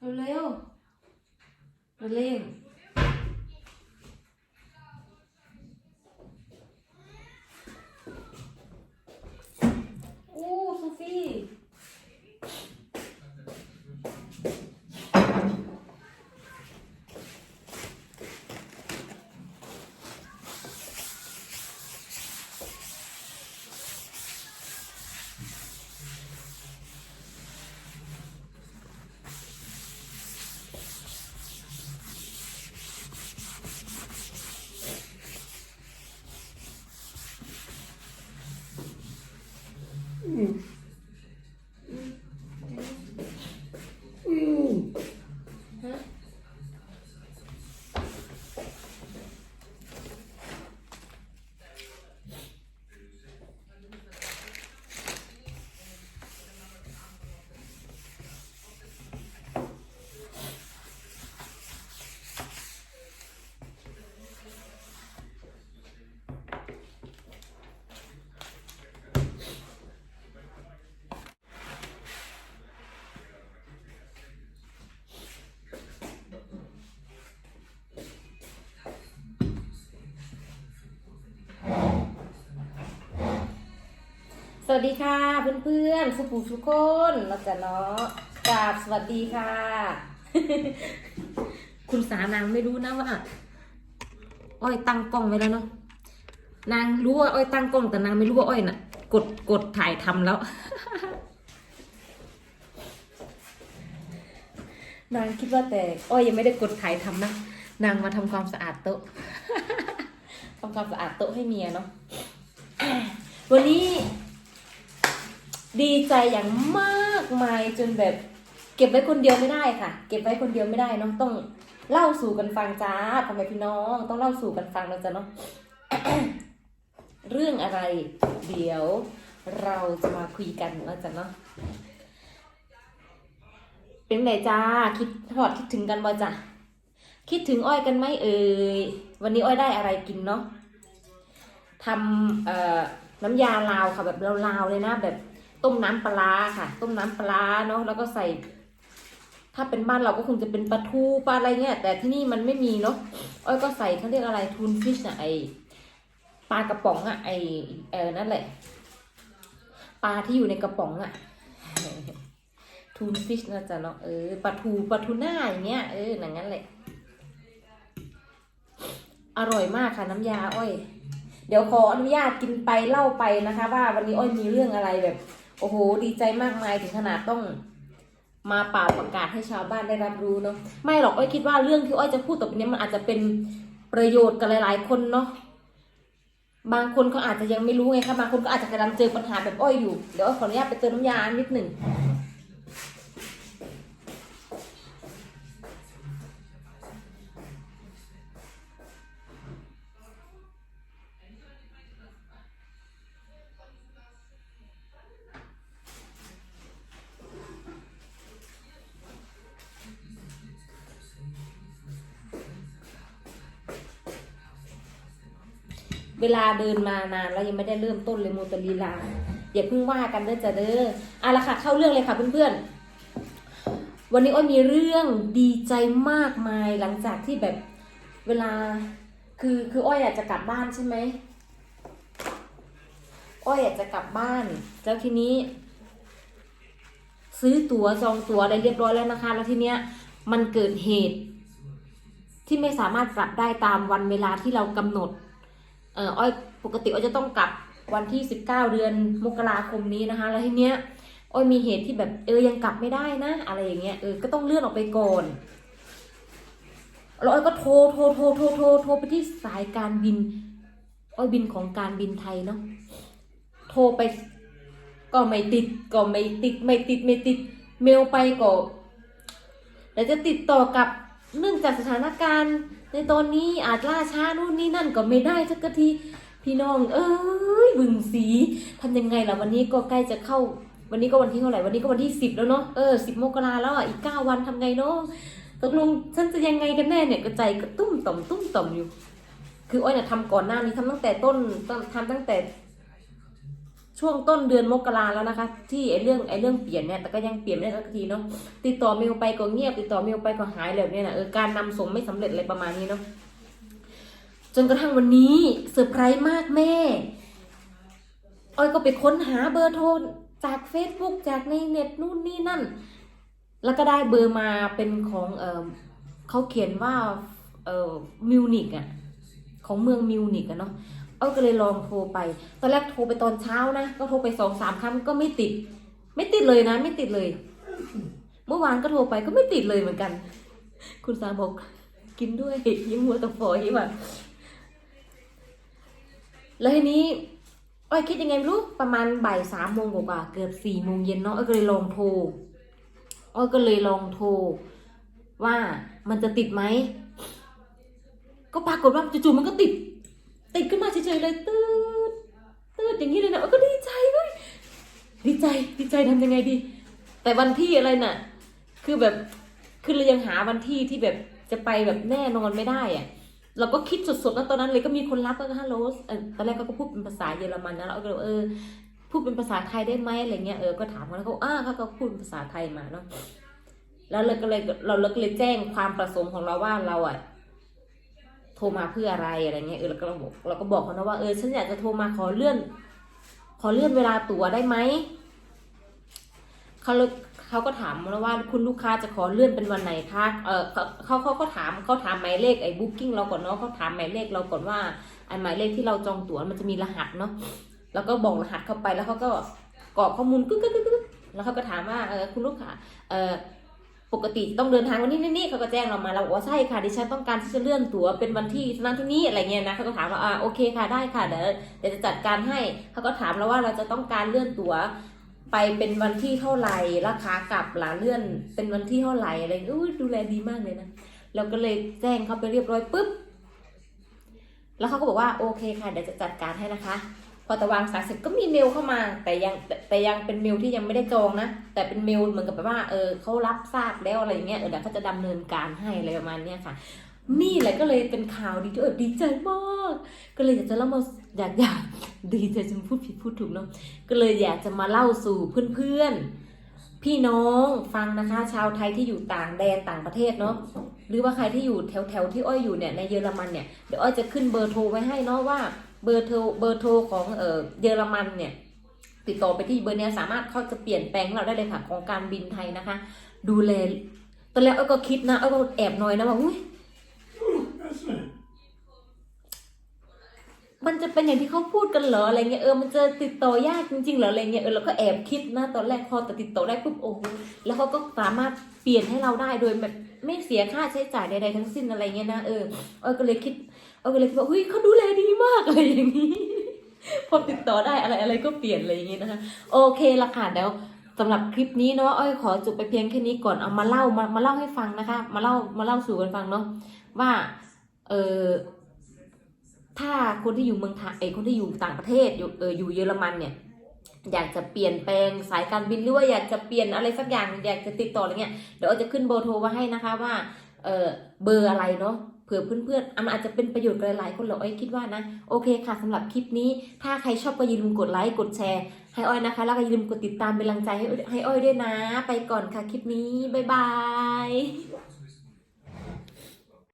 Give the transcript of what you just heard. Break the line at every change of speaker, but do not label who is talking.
원래요? 원래 วัสดีค่ะเพื่อนๆสุภูทุกคนเราจะเนาะกราบสวัสดีค่ะ คุณสานางไม่รู้นะว่าอ้อยตั้งกล้องไว้แล้วเนาะนางรู้ว่าอ้อยตั้งกล้องแต่นางไม่รู้ว่าอ้อยน่ะ กดกดถ่ายทำแล้ว นางคิดว่าแต่อ้อยยังไม่ได้กดถ่ายทำนะนางมาทำความสะอาดโต๊ะทำความสะอาดโต๊ะให้เมียเนาะวันนี้ ดีใจอย่างมากมายจนแบบเก็บไว้คนเดียวไม่ได้ค่ะ เก็บไว้คนเดียวไม่ได้เน้องต้องเล่าสู่กันฟังจ้าทำไมพี่น้อง ต้องเล่าสู่กันฟังนะจ๊ะเนาะเรื่องอะไร เดี๋ยวเราจะมาคุยกันนะจ๊ะเนาะเป็นไงจ้าคิดทอดคิดถึงกันบ่จ้ะคิดถึงอ้อยกันไหมเอ่ยวันนี้อ้อยได้อะไรกินเนาะทำเอ่อน้ำยาลาวค่ะแบบลาวๆเลยนะแบบ ต้มน้ำปลาค่ะ ต้มน้ำปลาเนาะแล้วก็ใส่ ถ้าเป็นบ้านเราก็คงจะเป็นปลาทูปลาอะไรเงี้ย แต่ที่นี่มันไม่มีเนาะอ้อยก็ใส่เขาเรียกอะไรทูนฟิชอะไอปลากระป๋องอะไอเออนั่นแหละปลาที่อยู่ในกระป๋องอะทูนฟิชนะจ๊ะเนาะเออปลาทูปลาทูน่าอย่างเงี้ยเอออย่างนั้นแหละอร่อยมากค่ะน้ำยาอ้อย เดี๋ยวขออนุญาตกินไปเล่าไปนะคะ ว่าวันนี้อ้อยมีเรื่องอะไรแบบ โอ้โห ดีใจมากมายถึงขนาดต้องมาเป่าประกาศให้ชาวบ้านได้รับรู้เนาะไม่หรอกอ้อยคิดว่าเรื่องที่อ้อยจะพูดต่อไปนี้มันอาจจะเป็นประโยชน์กับหลาย ๆ คนเนาะบางคนเขาอาจจะยังไม่รู้ไงคะบางคนก็อาจจะกำลังเจอปัญหาแบบอ้อยอยู่เดี๋ยวอ้อยขออนุญาตไปเติมน้ำยานิดหนึ่ง เวลาเดินมานานแล้วยังไม่ได้เริ่มต้นเลยโมตลีลาอย่าเพิ่งว่ากันเด้อจ้ะเด้อเอาละค่ะเข้าเรื่องเลยค่ะเพื่อนๆ วันนี้อ้อยมีเรื่องดีใจมากมายหลังจากที่แบบเวลาคือคืออ้อยอยากจะกลับบ้านใช่ไหมอ้อยอยากจะกลับบ้านแล้วทีนี้ ซื้อตั๋วจองตั๋วอะไรเรียบร้อยแล้วนะคะ แล้วทีเนี้ยมันเกิดเหตุ ที่ไม่สามารถกลับได้ตามวันเวลาที่เรากำหนด อออ้อยปกติอ้อยจะต้องกลับวันที่ 19 เดือนมกราคมนี้นะคะ แล้วทีเนี้ยอ้อยมีเหตุที่แบบเออยังกลับไม่ได้นะ อะไรอย่างเงี้ยเออก็ต้องเลื่อนออกไปก่อนแล้วอ้อยก็โทรโทรโทรโทรโทรโทรไปที่สายการบิน อ้อยบินของการบินไทยเนาะโทรไปก็ไม่ติดก็ไม่ติดไม่ติดไม่ติดเมลไปก็แต่จะติดต่อกับเนื่องจากสถานการณ์ ในตอนนี้อาจล่าช้านู่นนี่นั่นก็ไม่ได้สักทีพี่น้องเอ้ยบึงสีทำยังไงล่ะวันนี้ก็ใกล้จะเข้า วันนี้ก็วันที่เท่าไหร่วันนี้ก็วันที่สิบแล้วเนาะเออสิบมกราแล้วอะอีกเก้าวันทำไงเนาะตกลงฉันจะยังไงกันแน่เนี่ยก็ใจก็ตุ้มต่อมตุ้มต่อมอยู่ คืออ้อยเนี่ยทำก่อนหน้านี้ทำตั้งแต่ต้นทำตั้งแต่ ช่วงต้นเดือนมกราแล้วนะคะ ที่ไอ้เรื่องไอ้เรื่องเปลี่ยนเนี่ยแต่ก็ยังเปลี่ยนไม่ได้สักทีเนาะติดต่อเมลไปก็เงียบติดต่อเมลไปก็หายเลยเนี่ยนะเออการนำส่งไม่สำเร็จอะไรประมาณนี้เนาะจนกระทั่งวันนี้เซอร์ไพรส์มากแม่อ้อยก็ไปค้นหาเบอร์โทรจาก Facebook จากในเน็ตนู่นนี่นั่น แล้วก็ได้เบอร์มาเป็นของเออเขาเขียนว่าเออมิวนิกอะของเมืองมิวนิกอะเนาะ เอ้าก็เลยลองโทรไป ตอนแรกโทรไปตอนเช้านะ ก็โทรไปสองสามครั้งก็ไม่ติด ไม่ติดเลยนะ ไม่ติดเลย เมื่อวานก็โทรไปก็ไม่ติดเลยเหมือนกัน คุณสาบอกกินด้วยยิ้มหัวตะฟอยว่ะแล้วทีนี้อ้อยคิดยังไงไม่รู้ประมาณบ่ายสามโมงกว่าเกือบสี่โมงเย็นเนาะอ้อยก็เลยลองโทรอ้อยก็เลยลองโทรว่ามันจะติดไหมก็ปรากฏว่าจู่ๆมันก็ติด ติดขึ้นมาเฉยๆเลยตืดตืดอย่างนี้เลยนะเออก็ดีใจเว้ยดีใจดีใจทำยังไงดี แต่วันที่อะไรน่ะ คือแบบคือเรายังหาวันที่ที่แบบจะไปแบบแน่นอนไม่ได้อะเราก็คิดสดๆนะตอนนั้นเลยก็มีคนรับก็ฮัลโหลตอนแรกเขาก็พูดเป็นภาษาเยอรมันนะเราก็เออพูดเป็นภาษาไทยได้ไหมอะไรเงี้ยเออก็ถามเขาแล้วเขาอ้าเขาก็พูดเป็นภาษาไทยมาเนาะแล้วเราก็เลยเราเราก็เลยแจ้งความประสงค์ของเราว่าเราอะ โทรมาเพื่ออะไรอะไรเงี้ยเออเราก็บอกเราก็บอกเขานะว่าเออฉันอยากจะโทรมาขอเลื่อน ขอเลื่อนเวลาตั๋วได้ไหมเขาเขาก็ถามแล้วว่าคุณลูกค้าจะขอเลื่อนเป็นวันไหนคะเออเขาเขาเขาก็ถามเขาถามหมายเลขไอ้บุ๊กิ้งเราก่อนเนาะเขาถามหมายเลขเราก่อนว่าไอ้หมายเลขที่เราจองตั๋วมันจะมีรหัสเนาะแล้วก็บอกรหัสเข้าไปแล้วเขาก็กรอกข้อมูลกึ๊กกึ๊กกึ๊กกึ๊กแล้วเขาก็ถามว่าเออคุณลูกค้าเออ ปกติต้องเดินทางวันนี้นี่นี่เขาก็แจ้งเรามาเราบอกว่าใช่ค่ะดิฉันต้องการที่จะเลื่อนตั๋วเป็นวันที่นั้นที่นี้อะไรเงี้ยนะเขาก็ถามว่าอ่าโอเคค่ะได้ค่ะเดี๋ยวเดี๋ยวจะจัดการให้เขาก็ถามเราว่าเราจะต้องการเลื่อนตั๋วไปเป็นวันที่เท่าไหร่ราคากลับหลาเลื่อนเป็นวันที่เท่าไหร่อะไรอุ้ดูแลดีมากเลยนะเราก็เลยแจ้งเขาไปเรียบร้อยปุ๊บแล้วเขาก็บอกว่าโอเคค่ะเดี๋ยวจะจัดการให้นะคะ พอตะวางสายเสร็จก็มีเมลเข้ามา แต่ยังแต่แต่ยังเป็นเมลที่ยังไม่ได้จองนะ แต่เป็นเมลเหมือนกับแบบว่าเออเขารับทราบแล้วอะไรอย่างเงี้ยเออเดี๋ยวเขาจะดำเนินการให้อะไรประมาณเนี้ยค่ะ นี่แหละก็เลยเป็นข่าวดีที่เออดีใจมาก ก็เลยอยากจะเล่ามาอยากอยากดีใจจนพูดผิดพูดถูกเนาะก็เลยอยากจะมาเล่าสู่เพื่อนๆ พี่น้องฟังนะคะ ชาวไทยที่อยู่ต่างแดนต่างประเทศเนาะหรือว่าใครที่อยู่แถวแถวๆที่อ้อยอยู่เนี่ยในเยอรมันเนี่ยเดี๋ยวอ้อยจะขึ้นเบอร์โทรไว้ให้เนาะว่า เบอร์โทรเบอร์โทรของเออเยอรมันเนี่ยติดต่อไปที่เบอร์เนี้ยสามารถเขาจะเปลี่ยนแปลงเราได้เลยค่ะของการบินไทยนะคะ ดูแลตอนแรกอ้อก็คิดนะอ้อก็แอบหน่อยนะว่าอุ้ยมันจะเป็นอย่างที่เขาพูดกันเหรออะไรเงี้ยเออมันจะติดต่อยากจริงๆเหรออะไรเงี้ยเออเราก็แอบคิดนะตอนแรกพอแต่ติดต่อได้ปุ๊บโอ้โหแล้วเขาก็สามารถเปลี่ยนให้เราได้โดยแบบไม่เสียค่าใช้จ่ายใดๆทั้งสิ้นอะไรเงี้ยนะเออเออก็เลยคิด เออก็เลยคิดว่าเฮ้ยเขาดูแลดีมากอะไรอย่างนี้ พอติดต่อได้อะไรอะไรก็เปลี่ยนอะไรอย่างงี้นะคะ โอเคละค่ะเดี๋ยวสำหรับคลิปนี้เนาะอ้อยขอจบไปเพียงแค่นี้ก่อนเอามาเล่ามามาเล่าให้ฟังนะคะ มาเล่ามาเล่าสู่กันฟังเนาะว่าเออถ้าคนที่อยู่เมืองไทยเอคนที่อยู่ต่างประเทศอยู่เอออยู่เยอรมันเนี่ยอยากจะเปลี่ยนแปลงสายการบินหรือว่าอยากจะเปลี่ยนอะไรสักอย่างอยากจะติดต่ออะไรเงี้ยเดี๋ยวอ้อยจะขึ้นเบอร์โทรไว้ให้นะคะว่าเออเบอร์อะไรเนาะ เผื่อเพื่อนๆ มันอาจจะเป็นประโยชน์กับหลายๆคนเหรออ้อยคิดว่านะ โอเคค่ะสำหรับคลิปนี้ ถ้าใครชอบก็อย่าลืมกดไลค์ กดแชร์ให้อ้อยนะคะ แล้วก็อย่าลืมกดติดตามเป็นกำลังใจให้ให้อ้อยด้วยนะ ไปก่อนค่ะคลิปนี้ บ๊ายบาย